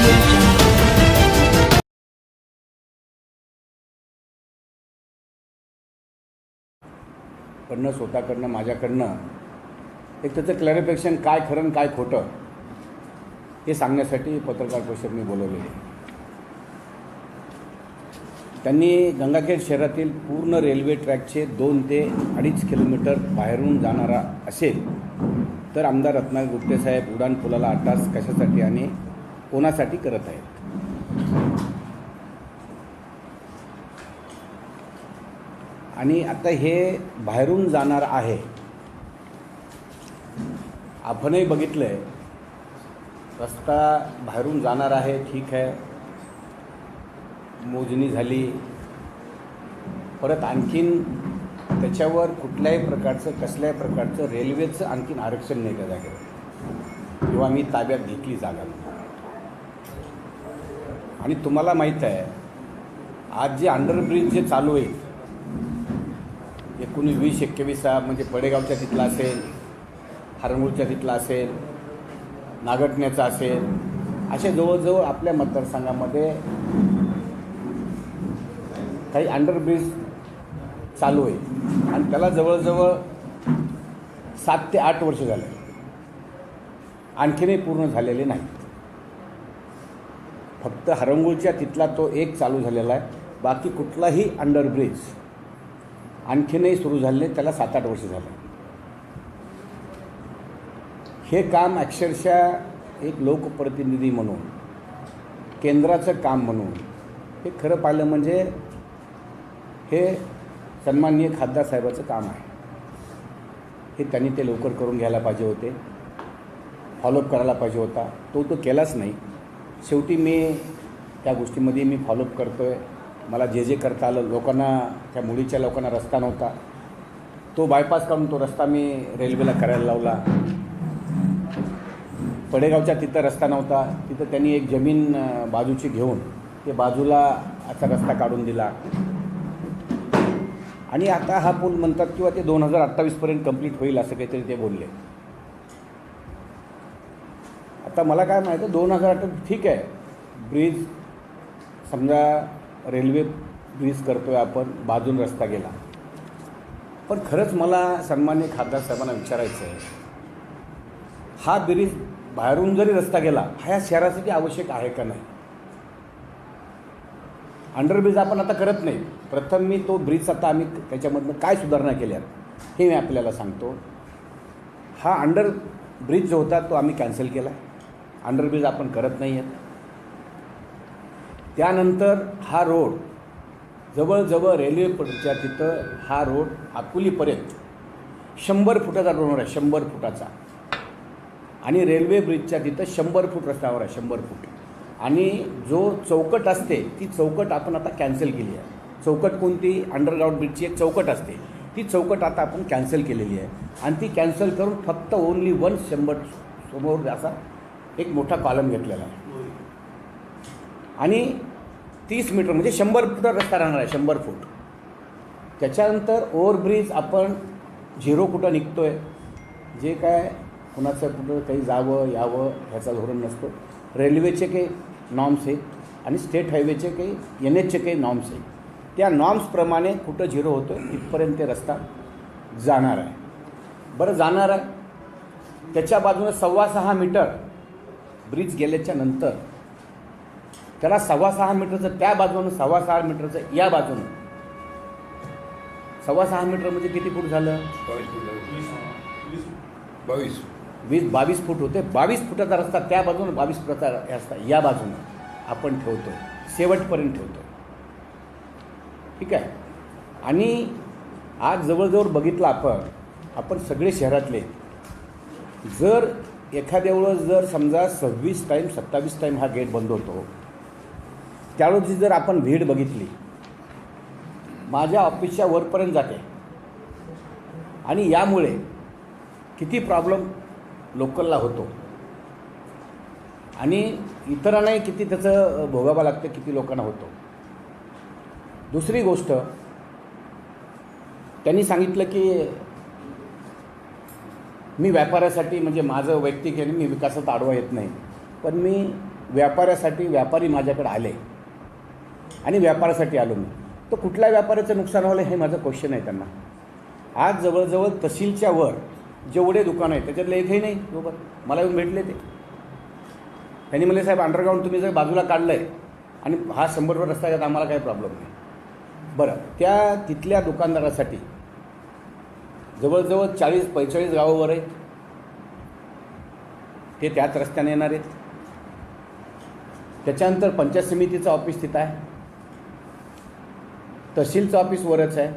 audio कडनं स्वतःकडनं माझ्याकडनं एक त्याचं क्लॅरिफिकेशन काय खरं काय खोटं हे सांगण्यासाठी पत्रकार परिषद मी बोलवलेली त्यांनी गंगाखेड शहरातील पूर्ण रेल्वे ट्रॅकचे दोन ते अडीच किलोमीटर बाहेरून जाणारा असेल तर आमदार रत्नागिरी गुप्ते साहेब उडान पुलाला अट्टास कशासाठी आणि कोणासाठी करत आहेत? आणि आता हे बाहेरून जाणार आहे. आपणही बघितलं आहे रस्ता बाहेरून जाणार आहे ठीक आहे. मोजणी झाली. परत आणखीन त्याच्यावर कुठल्याही प्रकारचं कसल्याही प्रकारचं रेल्वेचं आणखीन आरक्षण नाही त्या जागेवर किंवा मी ताब्यात घेतली जागा आणि तुम्हाला माहीत आहे आज जे अंडरब्रिज जे चालू आहे एकोणीस वीस एकवीस म्हणजे पडेगावच्या तिथला असेल हरंगूळच्या तिथला असेल नागटण्याचा असेल असे जवळजवळ आपल्या मतदारसंघामध्ये काही अंडरब्रिज चालू आहे. आणि त्याला जवळजवळ सात ते आठ वर्ष झाले. आणखीनही पूर्ण झालेले नाही. फक्त हरंगूळच्या तिथला तो एक चालू झालेला आहे. बाकी कुठलाही अंडरब्रिज आणखीनही सुरू झाले त्याला सात आठ वर्ष झालं. हे काम अक्षरशः एक लोकप्रतिनिधी म्हणून केंद्राचं काम म्हणून हे खरं पाहिलं म्हणजे हे सन्माननीय खासदार साहेबाचं काम आहे. हे त्यांनी ते लवकर करून घ्यायला पाहिजे होते. फॉलोअप करायला पाहिजे होता. तो तो केलाच नाही. शेवटी मी त्या गोष्टीमध्ये मी फॉलोअप करतो आहे मला जे जे करता आलं लोकांना त्या मुलीच्या लोकांना रस्ता नव्हता. तो बायपास काढून तो रस्ता मी रेल्वेला करायला लावला. पडेगावच्या तिथं रस्ता नव्हता. तिथं त्यांनी एक जमीन बाजूची घेऊन ते बाजूला असा रस्ता काढून दिला. आणि आता हा पूल म्हणतात किंवा ते दोन हजार अठ्ठावीसपर्यंत कंप्लीट होईल असं काहीतरी ते बोलले. आता मला काय माहिती आहे दोन हजार आठ ठीक आहे. ब्रिज समजा रेल्वे ब्रिज करतोय आपण बाजून रस्ता गेला. पण खरंच मला सन्मान्य खासदार साहेबांना विचारायचं आहे. हा ब्रिज बाहेरून जरी रस्ता गेला हा या शहरासाठी आवश्यक आहे का नाही? अंडरब्रिज आपण आता करत नाही. प्रथम मी तो ब्रिज आता आम्ही त्याच्यामधनं काय सुधारणा केल्या हे मी आपल्याला सांगतो. हा अंडर ब्रिज जो होता तो आम्ही कॅन्सल केला. अंडरब्रिज आपण करत नाही आहेत त्यानंतर हा रोड जवळजवळ रेल्वेच्या तिथं हा रोड अकोलीपर्यंत शंभर फुटाचा रोड आहे शंभर फुटाचा. आणि रेल्वे ब्रिजच्या तिथं शंभर फूट रस्त्यावर आहे शंभर फूट. आणि जो चौकट असते ती चौकट आपण आता कॅन्सल केली आहे. चौकट कोणती? अंडरग्राऊंड ब्रिजची एक चौकट असते. ती चौकट आता आपण कॅन्सल केलेली आहे. आणि ती कॅन्सल करून फक्त ओनली वन शंभर समोर असा एक मोठा कॉलम घेतलेला. आहे आणि तीस मीटर म्हणजे शंभर फूट रस्ता राहणार आहे शंभर फूट. त्याच्यानंतर ओव्हरब्रिज आपण झिरो कुठं निघतो आहे जे काय कुणाचं कुठं काही जावं यावं ह्याचा धोरण नसतो. रेल्वेचे काही नॉर्म्स आहेत आणि स्टेट हायवेचे काही एन एचचे काही नॉर्म्स आहेत. त्या नॉर्म्सप्रमाणे कुठं झिरो होतो इथपर्यंत ते रस्ता जाणार आहे. बरं जाणार आहे. त्याच्या बाजूने सव्वा सहा मीटर ब्रिज गेल्याच्यानंतर त्याला सव्वा सहा मीटरचं त्या बाजूनं सव्वा सहा मीटरचं या बाजूनं सव्वा सहा मीटर म्हणजे किती फूट झालं? बावीस. वीस बावीस फूट होते. बावीस फुटाचा रस्ता त्या बाजूनं बावीस फुटाचा रस्ता या बाजूनं आपण ठेवतो शेवटपर्यंत ठेवतो ठीक आहे? आणि आज जवळजवळ बघितलं आपण आपण सगळे शहरातले. जर एखाद्या वेळेस जर समजा सव्वीस टाईम सत्तावीस टाईम हा गेट बंद होतो त्यावेळेस जर आपण भीड बघितली माझ्या ऑफिसच्या वरपर्यंत जाते. आणि यामुळे किती प्रॉब्लेम लोकलला होतो. आणि इतरांनाही किती त्याचं भोगावं लागतं किती लोकांना होतो. दुसरी गोष्ट त्यांनी सांगितलं की मी व्यापारासाठी म्हणजे माझं वैयक्तिक आहे मी विकासात आडवा येत नाही. पण मी व्यापाऱ्यासाठी व्यापारी माझ्याकडे आले. आणि व्यापारासाठी आलो मी. तर कुठल्या व्यापाऱ्याचं नुकसान व्हायला हे माझं क्वेश्चन आहे त्यांना. आज जवळजवळ तहसीलच्या वर जेवढे दुकानं आहेत त्याच्यातलं एकही नाही. बरोबर? मला येऊन भेटले ते. त्यांनी म्हणले साहेब अंडरग्राऊंड तुम्ही जर बाजूला काढलं आहे आणि हा शंभरवर रस्ता आहे आम्हाला काही प्रॉब्लेम नाही. बरं त्या तिथल्या दुकानदारासाठी जवळजवळ चाळीस पंचेचाळीस गावावर आहेत. ते त्याच रस्त्याने येणार आहेत. त्याच्यानंतर पंचायत समितीचं ऑफिस तिथं आहे. तहसीलचं ऑफिस वरच आहे.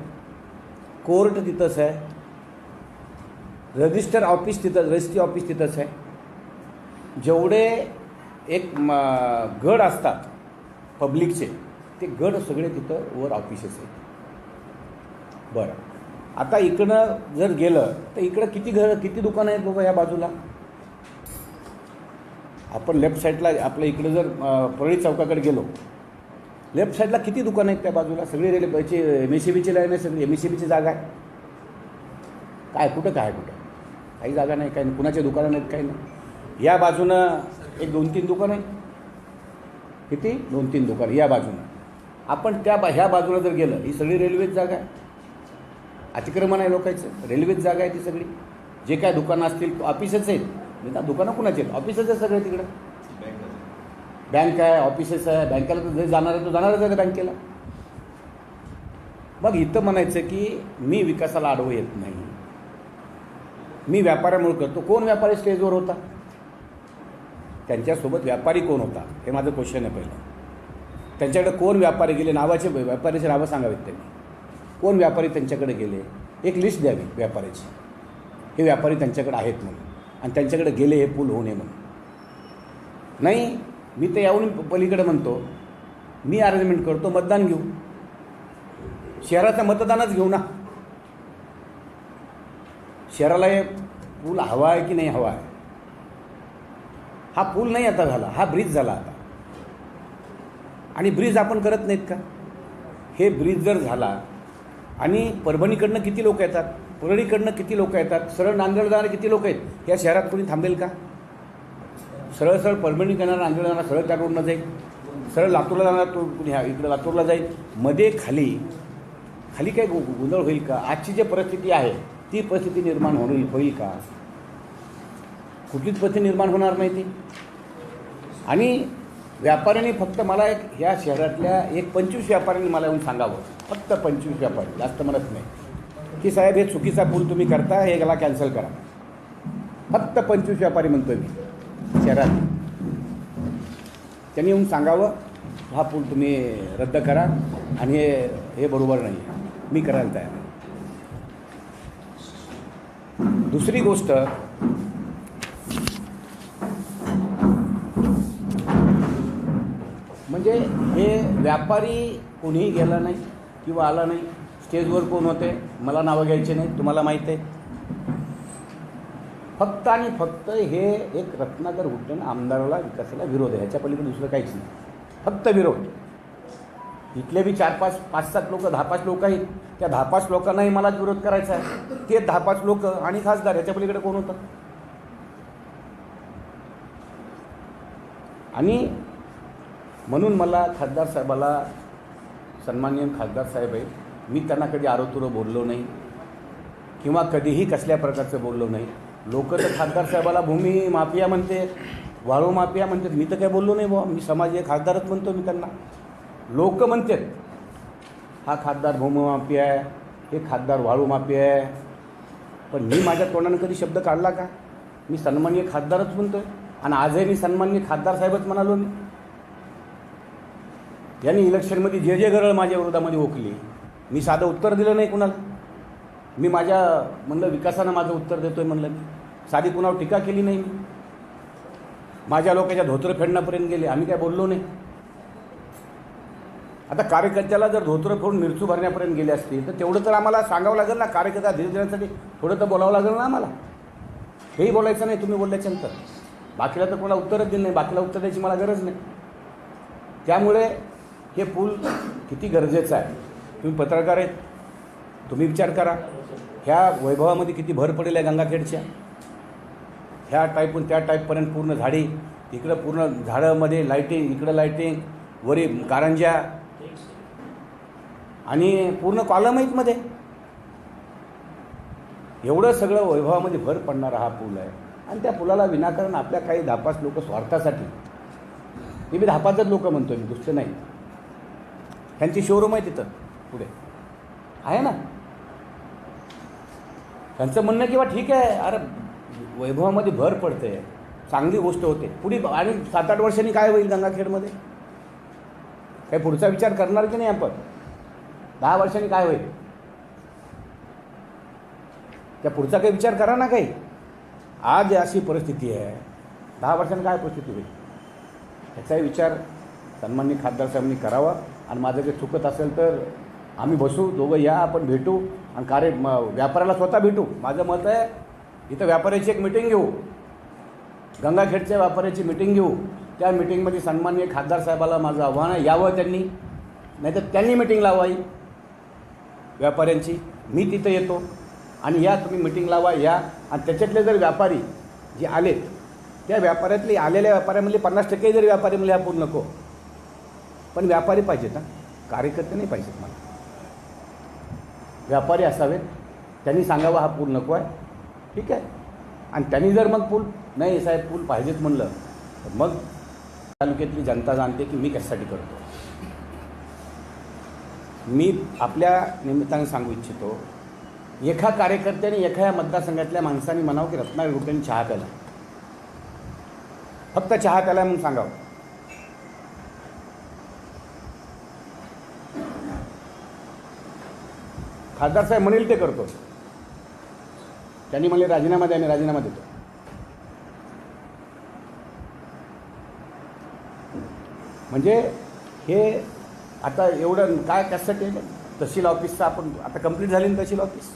कोर्ट तिथंच आहे. रजिस्टर ऑफिस तिथं रजिस्ट्री ऑफिस तिथंच आहे. जेवढे एक म गड असतात पब्लिकचे ते गड सगळे तिथं वर ऑफिसेस आहेत. बरं. आता इकडं जर गेलं तर इकडं किती घर किती दुकानं आहेत बाबा या बाजूला? आपण लेफ्ट साईडला आपल्या इकडं जर परळी चौकाकडे गेलो लेफ्ट साईडला किती दुकानं आहेत त्या बाजूला? सगळी रेल्वेची एम एस सी बीची लाईन आहे सगळी एम एस सी बीची जागा आहे. काय कुठं काय कुठं? काही जागा नाही काही नाही. कुणाच्या दुकानं नाहीत काही नाही. या बाजूनं एक दोन तीन दुकानं आहे किती? दोन तीन दुकानं. या बाजूनं. आपण त्या बा ह्या बाजूला जर गेलं ही सगळी रेल्वेच जागा आहे. अतिक्रमण आहे लोकांचं. रेल्वेत जागा आहे ती सगळी. जे काय दुकानं असतील ऑफिसच आहेत. म्हणजे दुकानं कुणाची आहेत? ऑफिसच आहे सगळे तिकडं. बँक आहे ऑफिसेस आहे. बँकेला तर जे जाणार आहे तो जाणारच आहे त्या बँकेला. मग इथं म्हणायचं की मी विकासाला आडवं येत नाही. मी व्यापाऱ्यामुळे करतो. कोण व्यापारी स्टेजवर होता? त्यांच्यासोबत व्यापारी कोण होता? हे माझं क्वेश्चन आहे पहिलं. त्यांच्याकडे कोण व्यापारी गेले? नावाचे व्यापारीचे नावं सांगावेत त्यांनी. कोण व्यापारी त्यांच्याकडे गेले? एक लिस्ट द्यावी व्यापाऱ्याची. हे व्यापारी त्यांच्याकडे आहेत म्हणून. आणि त्यांच्याकडे गेले हे पूल होऊ नये म्हणून. नाही मी तर याहून पलीकडे म्हणतो मी अरेंजमेंट करतो मतदान घेऊ. शहराचं मतदानच घेऊ ना. शहराला हे पूल हवा आहे की नाही हवा आहे? हा पूल नाही आता झाला हा ब्रिज झाला आता. आणि ब्रिज आपण करत नाहीत का? हे ब्रिज जर झाला आणि परभणीकडनं किती लोक येतात? परळीकडनं किती लोक येतात? सरळ नांदेड जाणारे किती लोक आहेत? या शहरात कोणी थांबेल का? सरळ सरळ परभणी करणार नांदेड जाणार सरळ त्या रोडनं जाईल. सरळ लातूरला जाणार तो कुणी ह्या इकडं लातूरला जाईल. मध्ये खाली खाली काय गोंधळ होईल का? आजची जी परिस्थिती आहे ती परिस्थिती निर्माण होईल होईल का? कुठलीच परिस्थिती निर्माण होणार नाही ती. आणि व्यापाऱ्यांनी फक्त मला एक ह्या शहरातल्या एक पंचवीस व्यापाऱ्यांनी मला येऊन सांगावं. फक्त पंचवीस व्यापारी जास्त म्हणत नाही. की साहेब हे चुकीचा पूल तुम्ही करता हे याला कॅन्सल करा. फक्त पंचवीस व्यापारी म्हणतोय मी शहरात. त्यांनी येऊन सांगावं हा पूल तुम्ही रद्द करा आणि हे हे बरोबर नाही. आहे मी करायला तयार दुसरी गोष्ट म्हणजे हे व्यापारी कोणीही गेला नाही. किंवा आला नाही स्टेजवर कोण होते मला नावं घ्यायचे नाही तुम्हाला माहीत आहे. फक्त आणि फक्त हे एक रत्नाकर हुड्डण आमदाराला विकासाला विरोध आहे. ह्याच्या पलीकडे दुसरं काहीच नाही. फक्त विरोध. इथले बी चार पाच पाच सात लोक दहा पाच लोक आहेत. त्या दहा पाच लोकांनाही मला विरोध करायचा आहे. ते दहा पाच लोक आणि खासदार ह्याच्या पलीकडे कोण होतं? आणि म्हणून मला खासदार साहेबाला सन्माननीय खासदार साहेब आहे मी त्यांना कधी आरोतुरं बोललो नाही किंवा कधीही कसल्या प्रकारचं बोललो नाही. लोक तर खासदार साहेबाला भूमी माफिया म्हणते वाळू माफिया म्हणतात. मी तर काय बोललो नाही बुवा. मी समाज खासदारच म्हणतो मी त्यांना. लोक म्हणतात हा खासदार भूमी माफिया आहे हे खासदार वाळू माफिया आहे. पण मी माझ्या तोंडानं कधी शब्द काढला का? मी सन्माननीय खासदारच म्हणतो आहे आणि आजही मी सन्माननीय खासदार साहेबच म्हणालो मी यांनी इलेक्शनमध्ये जे जे गरळ माझ्या विरोधामध्ये ओकली मी साधं उत्तर दिलं नाही कुणाला. मी माझ्या म्हणलं विकासानं माझं उत्तर देतो आहे म्हणलं मी. साधी कुणावर टीका केली नाही मी. माझ्या लोकांच्या धोतर फेडण्यापर्यंत गेले आम्ही काय बोललो नाही. आता कार्यकर्त्याला जर धोतरं फोडून मिरचू भरण्यापर्यंत गेले असतील तर तेवढं तर आम्हाला सांगावं लागेल ना कार्यकर्ता धीर देण्यासाठी थोडं तर बोलावं लागेल ना आम्हाला. हेही बोलायचं नाही तुम्ही बोलल्याच्यानंतर बाकीला तर कोणाला उत्तरच दिलं नाही बाकीला उत्तर द्यायची मला गरज नाही. त्यामुळे हे पूल किती गरजेचं आहे. तुम्ही पत्रकार आहेत. तुम्ही विचार करा. ह्या वैभवामध्ये किती भर पडेल आहे गंगाखेडच्या. ह्या टाईपहून त्या टाईपपर्यंत पूर्ण झाडी इकडं पूर्ण झाडामध्ये लाईटिंग इकडं लाईटिंग वरी कारंज्या. आणि पूर्ण कॉलमाईतमध्ये एवढं सगळं वैभवामध्ये भर पडणारा हा पूल आहे. आणि त्या पुलाला विनाकारण आपल्या काही धापास लोक स्वार्थासाठी. ते मी धापाचंच लोक म्हणतो मी दुसरं नाही. त्यांची शोरूम आहे तिथं पुढे. आहे ना? त्यांचं म्हणणं किंवा ठीक आहे अरे वैभवामध्ये भर पडते चांगली गोष्ट होते. पुढे आणि सात आठ वर्षांनी काय होईल गंगाखेडमध्ये? काही पुढचा विचार करणार की नाही आपण? दहा वर्षांनी काय होईल? त्या पुढचा काही विचार करा ना काही. आज अशी परिस्थिती आहे. दहा वर्षांनी काय परिस्थिती होईल? ह्याचाही विचार सन्माननीय खासदार साहेबांनी करावा. आणि माझं काही चुकत असेल तर आम्ही बसू दोघं या आपण भेटू आणि कार्य म व्यापाऱ्याला स्वतः भेटू. माझं मत आहे इथं व्यापाऱ्याची एक मिटिंग घेऊ. गंगाखेडच्या व्यापाऱ्याची मिटिंग घेऊ. त्या मिटिंगमध्ये सन्माननीय खासदार साहेबाला माझं आव्हान आहे. यावं त्यांनी. नाहीतर त्यांनी मिटिंग लावावी. व्यापाऱ्यांची. मी तिथं येतो. आणि या तुम्ही मिटिंग लावा या. आणि त्याच्यातले जर व्यापारी जे आलेत त्या व्यापाऱ्यातले आलेल्या व्यापाऱ्यामधले पन्नास टक्के जरी व्यापारी मला हा नको. पण व्यापारी पाहिजेत ना. कार्यकर्ते नाही पाहिजेत मला. व्यापारी असावेत. त्यांनी सांगावं हा पूल नको आहे. ठीक आहे. आणि त्यांनी जर मग पूल नाही साहेब पूल पाहिजेत म्हणलं तर मग तालुक्यातली जनता जाणते की मी कशासाठी करतो. मी आपल्या निमित्ताने सांगू इच्छितो एका कार्यकर्त्याने एका मतदारसंघातल्या माणसाने म्हणावं की रत्नागिरी गुट्ट्याने चहा प्याला फक्त चहा प्याला म्हणून सांगावं. खासदार साहेब म्हणेल ते करतो. त्यांनी म्हणले राजीनामा द्या मी राजीनामा देतो. म्हणजे हे आता एवढं काय कॅसेट आहे? तहसील ऑफिसचं आपण आता कंप्लीट झाली ना तहसील ऑफिस?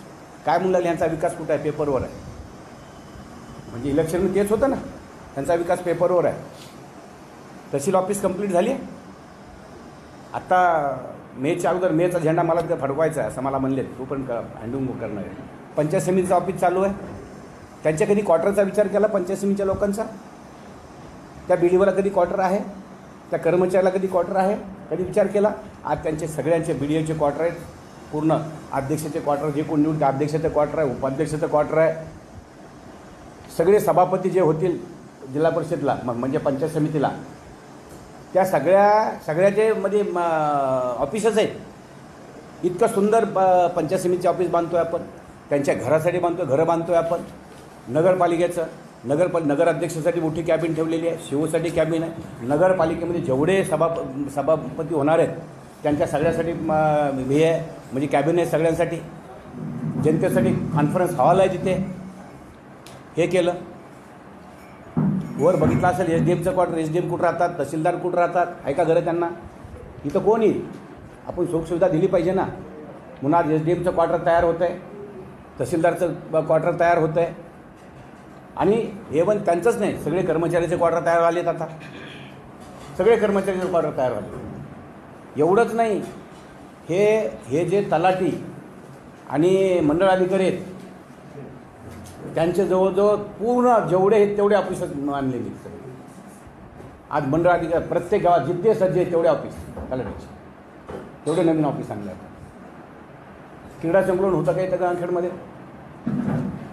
काय म्हणलं यांचा विकास कुठं आहे? पेपरवर आहे. म्हणजे इलेक्शन तेच होतं ना. त्यांचा विकास पेपरवर आहे. तहसील ऑफिस कंप्लीट झाली? आहे आता मेच्या अगोदर मेचा झेंडा मला तिथे फडकवायचा आहे असं मला म्हणले तू पण क हँडून करणार आहे. पंचायत समितीचं ऑफिस चालू आहे. त्यांच्या कधी क्वार्टरचा विचार केला पंचायत समितीच्या लोकांचा? त्या बिडीवर कधी क्वार्टर आहे? त्या कर्मचाऱ्याला कधी क्वार्टर आहे? कधी विचार केला? आज त्यांचे सगळ्यांचे बी डी ओचे क्वार्टर आहेत. पूर्ण अध्यक्षाचे क्वार्टर जे कोण निवडते अध्यक्षाचं क्वार्टर आहे उपाध्यक्षाचं क्वार्टर आहे. सगळे सभापती जे होतील जिल्हा परिषदला मग म्हणजे पंचायत समितीला त्या सगळ्या सगळ्याचे मध्ये म, ऑफिसच आहेत इतकं सुंदर प पंचायत समितीचे ऑफिस बांधतो आहे आपण. त्यांच्या घरासाठी बांधतो घरं बांधतो आहे आपण. नगरपालिकेचं नगरपाल नगराध्यक्षासाठी मोठी कॅबिन ठेवलेली आहे शिवसाठी कॅबिन आहे. नगरपालिकेमध्ये जेवढे सभा सभापती होणार आहेत त्यांच्या सगळ्यासाठी हे आहे. म्हणजे कॅबिन आहे सगळ्यांसाठी. जनतेसाठी कॉन्फरन्स हॉल आहे तिथे. हे केलं. वर बघितलं असेल एस डी एमचं क्वार्टर एस डी एम कुठं राहतात तहसीलदार कुठं राहतात ऐका घरं त्यांना? इथं कोण येईल? आपण सुखसुविधा दिली पाहिजे ना. म्हणून आज एस डी एमचं क्वार्टर तयार होतं आहे तहसीलदारचं क्वार्टर तयार होतं आहे आणि एवन त्यांचंच नाही सगळे कर्मचाऱ्याचे क्वार्टर तयार झालेत आता. सगळे कर्मचाऱ्याचे क्वार्टर तयार झाले एवढंच नाही हे हे जे तलाठी आणि मंडळ अधिकारी आहेत त्यांचे जवळजवळ पूर्ण जेवढे आहेत तेवढे ऑफिस आणले सगळे. आज मंडळ अधिकारी प्रत्येक गावात जिथे सज्ज आहेत तेवढे ऑफिस तलाठीचे तेवढे नवीन ऑफिस आणले आता क्रीडा संकुलन होतं का त्या गावखेडमध्ये?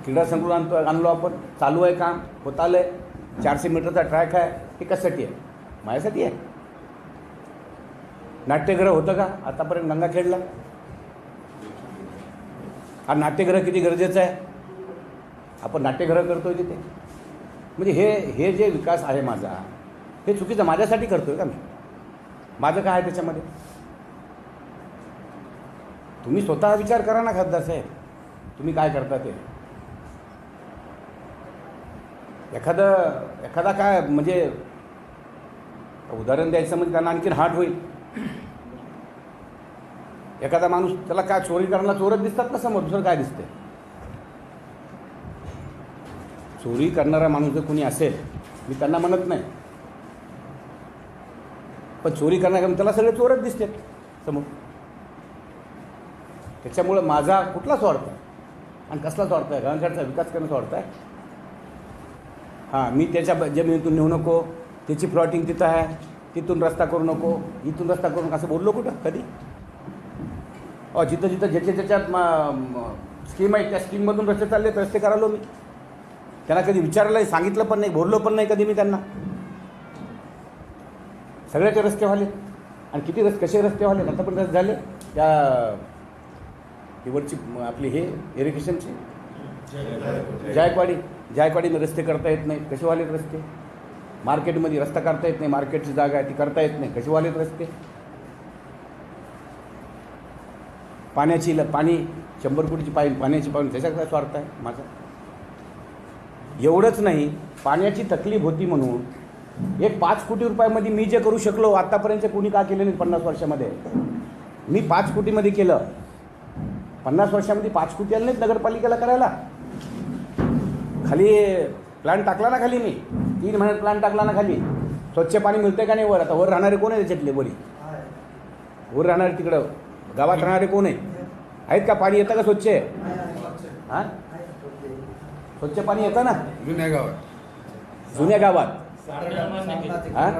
क्रीडा संकुलन आणतो आणलो आपण. चालू आहे काम होत आलं आहे चारशे मीटरचा ट्रॅक आहे. हे कशासाठी आहे? माझ्यासाठी आहे. नाट्यगृह होतं का आतापर्यंत गंगाखेडला? हा नाट्यगृह किती गरजेचं आहे? आपण नाट्यगृह करतो आहे तिथे. म्हणजे हे हे जे विकास आहे माझा हे चुकीचं माझ्यासाठी करतो आहे का मी? माझं काय आहे त्याच्यामध्ये? तुम्ही स्वतः विचार करा ना खासदार साहेब. तुम्ही काय करता ते? एखादं एखादा काय म्हणजे उदाहरण द्यायचं म्हणजे त्यांना आणखीन हार्ट होईल. एखादा माणूस त्याला काय चोरी करणारा चोरच दिसतात ना समोर दुसरं काय दिसते चोरी करणारा माणूस जर कोणी असेल मी त्यांना म्हणत नाही. पण चोरी करणारा त्याला सगळे चोरच दिसते समोर. त्याच्यामुळं माझा कुठला स्वार्थ आहे? आणि कसला स्वार्थ आहे? घरांकडचा विकास करण्याचा स्वार्थ आहे? हां मी त्याच्या जमिनीतून नेऊ नको त्याची प्लॉटिंग तिथं आहे तिथून रस्ता करू नको इथून रस्ता करू नको असं बोललो कुठं? कधी? अ जिथं जिथं ज्याच्या ज्याच्यात स्कीम आहे त्या स्कीममधून रस्ते चालले तर रस्ते करालो मी त्यांना कधी विचारलं सांगितलं पण नाही बोललो पण नाही कधी मी त्यांना. सगळ्याचे रस्ते व्हाले आणि किती रस्ते कसे रस्ते व्हाले आता पण रस्ते झाले. त्या इवरची आपली हे इरिगेशनची जायकवाडी. जायकवाडीने रस्ते करता येत नाही. कसे व्हालेत रस्ते? मार्केटमध्ये रस्ता करता येत नाही. मार्केटची जागा आहे ती करता येत नाही. कसे व्हालेत रस्ते? पाण्याची ल- पाणी शंभर कोटीची पाई पाण्याची पाणी त्याच्यात स्वार्थ आहे माझा. एवढंच नाही पाण्याची तकलीफ होती म्हणून एक पाच कोटी रुपयामध्ये मी जे करू शकलो आत्तापर्यंत कोणी का केलं नाही पन्नास वर्षामध्ये? मी पाच कोटीमध्ये केलं. पन्नास वर्षामध्ये पाच कोटी आले नाहीत नगरपालिकेला करायला. खाली प्लॅन टाकला ना खाली मी. तीन महिन्यात प्लॅन टाकला ना खाली. स्वच्छ पाणी मिळतंय का नाही वर? आता वर राहणारे कोण आहे त्याच्यातले बोली वर राहणारे तिकडं. गावात राहणारे कोण आहे आहेत का? पाणी येतं का स्वच्छ? हां? स्वच्छ पाणी येतं ना? जुन्या गावात. जुन्या गावात. हा?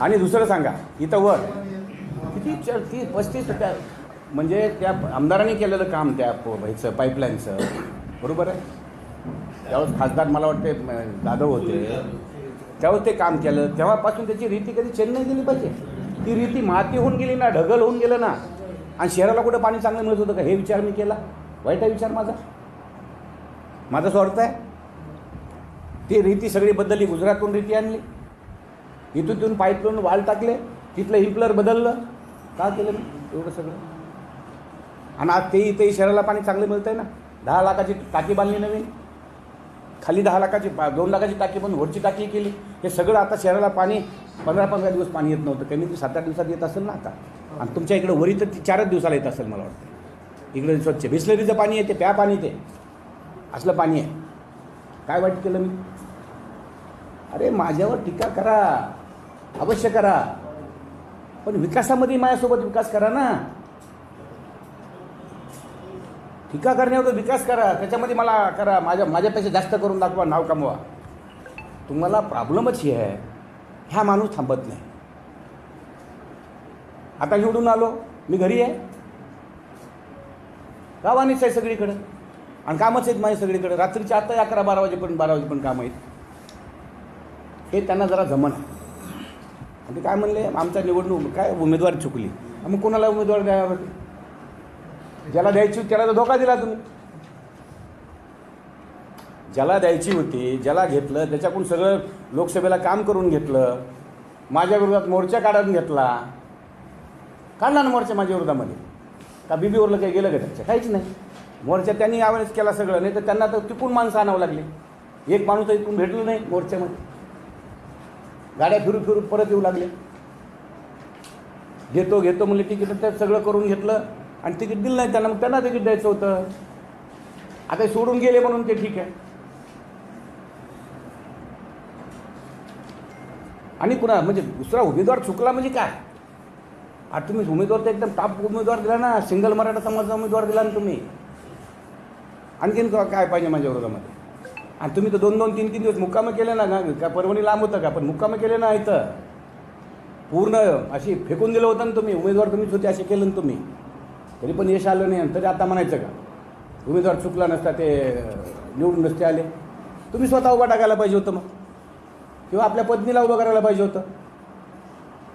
आणि दुसरं सांगा इथं वर. किती च- ती पस्तीस त्या म्हणजे त्या आमदारांनी केलेलं काम त्या प- ह्याचं पाईपलाईनचं बरोबर आहे? त्यावेळेस खासदार मला वाटते म, जाधव होते. त्यावेळेस ते काम केलं. तेव्हापासून त्याची रीती कधी चेंज नाही गेली पाहिजे. ती रीती माती होऊन गेली ना ढगल होऊन गेलं ना. आणि शहराला कुठं पाणी चांगलं मिळत होतं का? हे विचार मी केला. वाईट आहे विचार माझा. माझा स्वार्थ आहे. ती रीती सगळी बदलली. गुजरातून रीती आणली. इथून तिथून पाईपलाईन वाल टाकले. तिथलं हिम्पलर बदललं. का केलं मी? एवढं सगळं. आणि आज तेही तेही शहराला पाणी चांगलं मिळतं आहे ना. दहा लाखाची टाकी बांधली नवीन. खाली दहा लाखाची पा- दोन लाखाची टाकी पण वरची टाकी केली. हे सगळं आता शहराला पाणी पंधरा पंधरा दिवस पाणी येत नव्हतं. कमी ते सात आठ दिवसात येत असेल ना आता. आणि तुमच्या इकडे वरी तर ती चारच दिवसाला येत असेल मला वाटतं. इकडे स्वच्छ. बिस्लरीचं पाणी आहे ते प्या पाणी ते असलं पाणी आहे. काय वाईट केलं मी? अरे माझ्यावर टीका करा. अवश्य करा. पण विकासामध्ये माझ्यासोबत विकास करा ना. टीका करण्यावर विकास करा. त्याच्यामध्ये मला करा. माझ्या माझ्यापेक्षा जास्त करून दाखवा नाव कमवा. तुम्हाला प्रॉब्लेमच ही आहे. ह्या माणूस थांबत नाही. आता निवडून आलो. मी घरी आहे. गावानेच आहे सगळीकडं. आणि कामच आहेत माझे सगळीकडे. रात्रीचे आता अकरा बारा वाजेपर्यंत बारा वाजेपर्यंत काम आहेत. हे त्यांना जरा जमन. आणि ते काय म्हणले? आमचा निवडणूक काय उमेदवार चुकली. मग कोणाला उमेदवार द्यावा? ज्याला द्यायची होती त्याला तर धोका दिला तुम्ही. ज्याला द्यायची होती ज्याला घेतलं त्याच्याकडून सगळं लोकसभेला काम करून घेतलं माझ्या विरोधात मोर्चा काढून घेतला काढला ना मोर्चा माझ्या विरोधामध्ये. का बीबीवरलं काही गेलं का त्यांच्या काहीच नाही. मोर्चा त्यांनी यावेळेस केला सगळं नाही तर त्यांना तर तिकून माणसं आणावं लागले. एक माणूस इथून भेटलं नाही मोर्चामध्ये. गाड्या फिरू फिरू परत येऊ लागले. घेतो घेतो म्हणले तिकीट तर सगळं करून घेतलं आणि तिकीट दिलं नाही त्यांना. मग त्यांना तिकीट द्यायचं होतं. आता सोडून गेले म्हणून ते ठीक आहे. आणि कुणा म्हणजे दुसरा उमेदवार चुकला म्हणजे काय? आता तुम्ही उमेदवार तर एकदम टॉप उमेदवार दिला ना सिंगल मराठा समाजाचा उमेदवार दिला ना तुम्ही. आणखीन काय पाहिजे माझ्या विरोधामध्ये आणि तुम्ही तर दोन दोन तीन तीन दिवस मुक्कामं केले ना ना? का परभणी लांब होतं का? पण मुक्कामं केले ना इथं. पूर्ण अशी फेकून दिलं होतं ना तुम्ही उमेदवार तुम्हीच होते असे केलं ना तुम्ही. तरी पण यश आलं नाही आणि तरी आता म्हणायचं का? उमेदवार चुकला नसता ते निवडून नसते आले. तुम्ही स्वतः उभा टाकायला पाहिजे होतं मग. किंवा आपल्या पत्नीला उभं करायला पाहिजे होतं.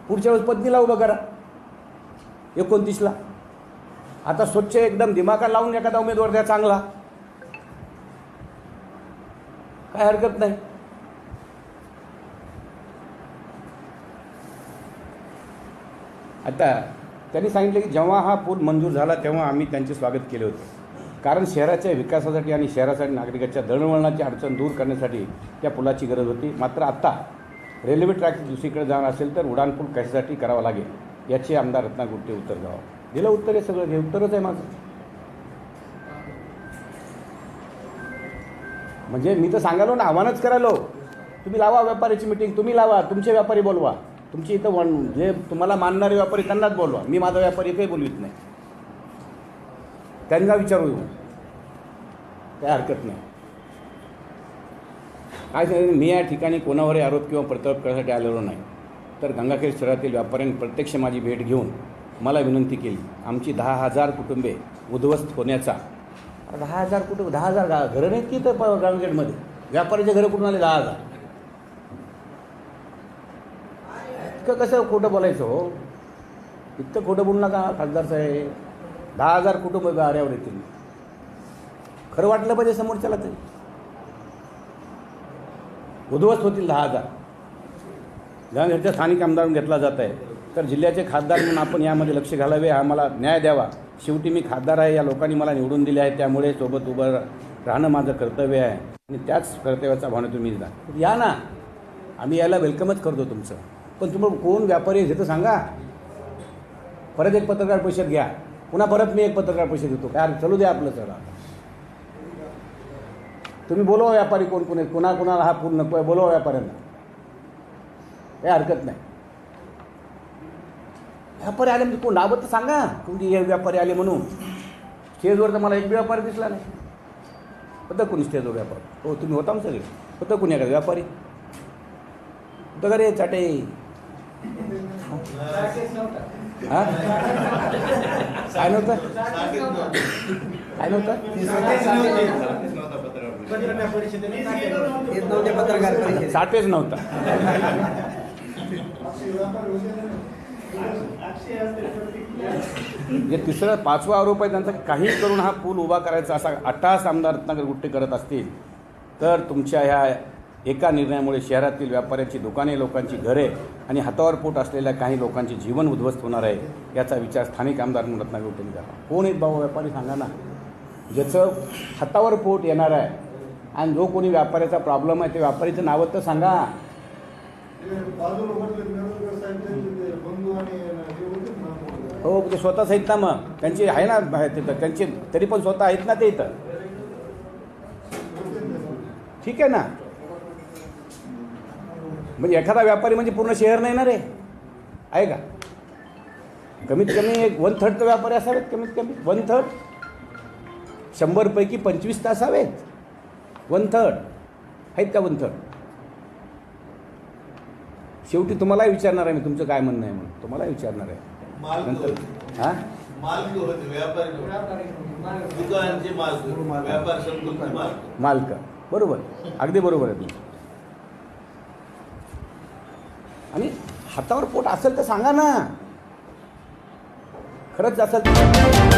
पुढच्या वेळेस पत्नीला उभं करा. एकोणतीसला आता स्वच्छ एकदम दिमागा लावून एखादा उमेदवार द्या चांगला. काय हरकत नाही. आता त्यांनी सांगितलं की जेव्हा हा पूल मंजूर झाला तेव्हा आम्ही त्यांचे स्वागत केले होते. कारण शहराच्या विकासासाठी आणि शहरासाठी नागरिकाच्या दळणवळणाची अडचण दूर करण्यासाठी त्या पुलाची गरज होती. मात्र आत्ता रेल्वे ट्रॅक दुसरीकडे जाणार असेल तर उड्डाणपूल कशासाठी करावा लागेल? याचे आमदार रत्नागुट्टे उत्तर द्यावं दिलं उत्तर आहे सगळं हे उत्तरच आहे माझं. म्हणजे मी तर सांगालो ना आव्हानच करायलो. तुम्ही लावा व्यापाऱ्याची मिटिंग तुम्ही लावा तुमचे व्यापारी बोलवा. तुमची इथं वन जे तुम्हाला मानणारे व्यापारी त्यांनाच बोलवा. मी माझा व्यापारी काही बोलवित नाही. त्यांना विचारू येऊ काही हरकत नाही. काय मी या ठिकाणी कोणावरही आरोप किंवा प्रताप करण्यासाठी आलेलो नाही. तर गंगाखेड शहरातील व्यापाऱ्यांनी प्रत्यक्ष माझी भेट घेऊन मला विनंती केली. आमची दहा हजार कुटुंबे उद्ध्वस्त होण्याचा. दहा हजार कुटुंब दहा हजार गा घरं नाहीत की तर प- गंगाखेडमध्ये? व्यापाऱ्याचे घरं कुठून आले दहा हजार? इतकं कसं खोटं बोलायचं हो? इतकं खोटं बोलू नका खासदार साहेब. दहा हजार कुटुंब गाऱ्यावर येतील. खरं वाटलं पाहिजे समोरच्याला तरी उद्ध्वस्त होतील दहा हजार. गांधीच्या स्थानिक आमदारून घेतला जात आहे. तर जिल्ह्याचे खासदार म्हणून आपण यामध्ये लक्ष घालावे आम्हाला न्याय द्यावा. शेवटी मी खासदार आहे या लोकांनी मला निवडून दिले आहे त्यामुळे सोबत उभं राहणं माझं कर्तव्य आहे. आणि त्याच कर्तव्याचा भावना तुम्ही जा या ना. आम्ही यायला वेलकमच करतो तुमचं. पण तुम्हाला कोण व्यापारी आहे हे तर सांगा. परत एक पत्रकार परिषद घ्या. पुन्हा परत मी एक पत्रकार परिषद घेतो. काय चलू द्या आपलं चला तुम्ही बोलवा व्यापारी कोण कोण आहेत? कोणा हा पूर्ण नको आहे बोलवा व्यापाऱ्यांना. काही हरकत नाही. व्यापारी आले म्हणजे कोण नावं तर सांगा. कोणती हे व्यापारी आले म्हणून. स्टेजवर तर मला एक व्यापारी दिसला नाही. होतं कोणी स्टेजवर व्यापारी? हो तुम्ही होता ना सगळे. होतं कोणी एखादा व्यापारी? होतं का रे चाटे? हा? काय नव्हतं? काय नव्हतं? साठेच नव्हता. जे तिसरा पाचवा आरोप आहे त्यांचा काही करून हा पूल उभा करायचा असा अट्टहास आमदार रत्नाकर गुट्टे करत असतील तर तुमच्या ह्या एका निर्णयामुळे शहरातील व्यापाऱ्यांची दुकाने लोकांची घरे आणि हातावर पोट असलेल्या काही लोकांचे जीवन उद्ध्वस्त होणार आहे याचा विचार स्थानिक आमदार म्हणून रत्नागिरी गुट्टेंनी करा कोण आहेत बाबा व्यापारी? सांगा ना. ज्याचं हातावर पोट येणार आहे आणि जो कोणी व्यापाऱ्याचा प्रॉब्लेम आहे ते व्यापारीचं नावं तर सांगा. बाजूला म्हटलं साहेब त्यांचे बंधू आणि हे होते ना हो ते स्वतःच आहेत ना मग. त्यांची आहे ना बाहेर तिथं त्यांची तरी पण स्वतः आहेत ना ते इथं. ठीक आहे ना? म्हणजे एखादा व्यापारी म्हणजे पूर्ण शहर नाही ना रे? आहे का? कमीत कमी एक वन थर्ड तर व्यापारी असावेत कमीत कमी. वन थर्ड शंभरपैकी पंचवीस तर असावेत. वन थर्ड आहेत का वन थर्ड शेवटी तुम्हालाही विचारणार आहे मी तुमचं काय म्हणणं आहे म्हणून. तुम्हालाही विचारणार आहे. मालक नंतर होते. हां? मालक होते व्यापारी नव्हते. दुकानचे मालक व्यापार संकुलचे मालक मालक. बरोबर. अगदी बरोबर आहे तुम्ही. आणि हातावर पोट असेल तर सांगा ना. खरंच असेल तर